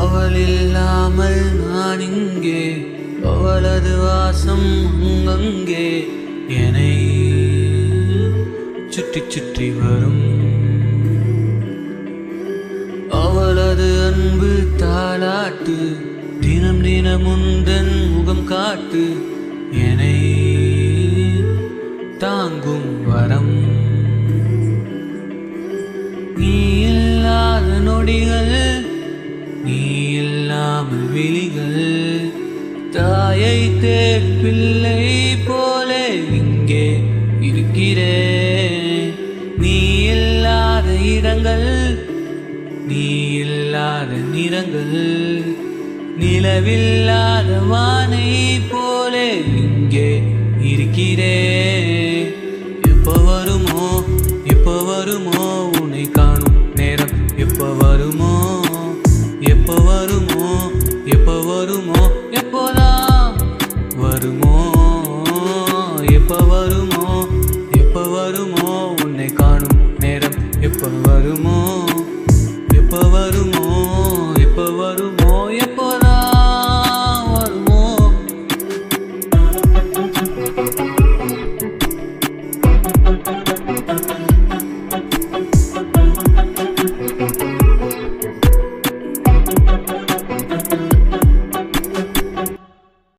அவளில்லாமல் நான் இங்கே அவளது வாசம் அங்கங்கே என்னை சுற்றி சுற்றி வரும். அவளது அன்பு தாளாட்டு தினம் தினம் முந்தன் முகம் காட்டு என்னை தாங்கும் வரம். நீ இல்லாத நொடிகள் நீ இல்லாமல் விழிகள். தாயை தேர் பிள்ளை போலே இங்கே இருக்கிறேன். நீ இல்லாத இடங்கள் நீ இல்லாத நிறங்கள். நிலவில்லாத வானை போலே இங்கே இருக்கிறே. எப்போ வருமோ எப்போ வருமோ உன்னை காணும் நேரம் எப்போ வருமோ எப்போ வருமோ எப்போ வருமோ எப்போதான் வருமோ எப்போ வருமோ எப்போ வருமோ உன்னை காணும் நேரம் எப்போ வருமோ எப்போ வருமோ.